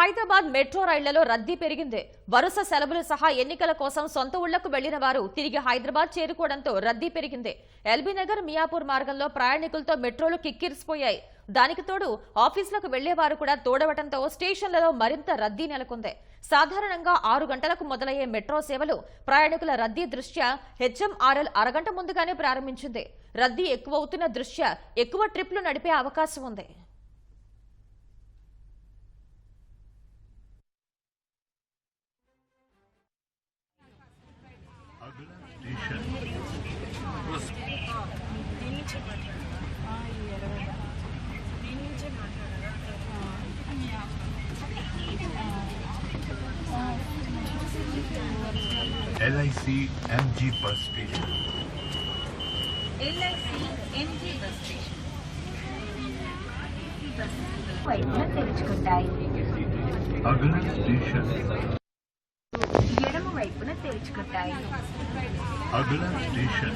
Hyderabad metro రైళ్ళలో రద్దీ పెరిగింది. వరుస సెలవులు సహా ఎన్నికల కోసం సొంత ఊళ్ళకు వెళ్ళిన వారు తిరిగి హైదరాబాద్ చేరుకోవడంతో రద్దీ పెరిగింది. ఎల్బీ నగర్ మియాపూర్ మార్గంలో ప్రయాణికులతో మెట్రోలు కిక్కిరిసిపోయాయి. దానికి తోడు ఆఫీసులకు వెళ్ళేవారు కూడా తోడవటంతో స్టేషన్లలో మరింత రద్దీ నెలకొంది. సాధారణంగా ఆరు గంటలకు మొదలయ్యే మెట్రో సేవలు ప్రయాణికుల రద్దీ దృష్ట్యా హెచ్ఎంఆర్ఎల్ అరగంట ముందుగానే ప్రారంభించింది. రద్దీ ఎక్కువవుతున్న దృష్ట్యా ఎక్కువ ట్రిప్లు నడిపే అవకాశం ఉంది. LIC MG bus station. LIC MG bus station. అగల స్టేషన్ ఎడమ వైపున తెరుచుకుంటాయి అగల station.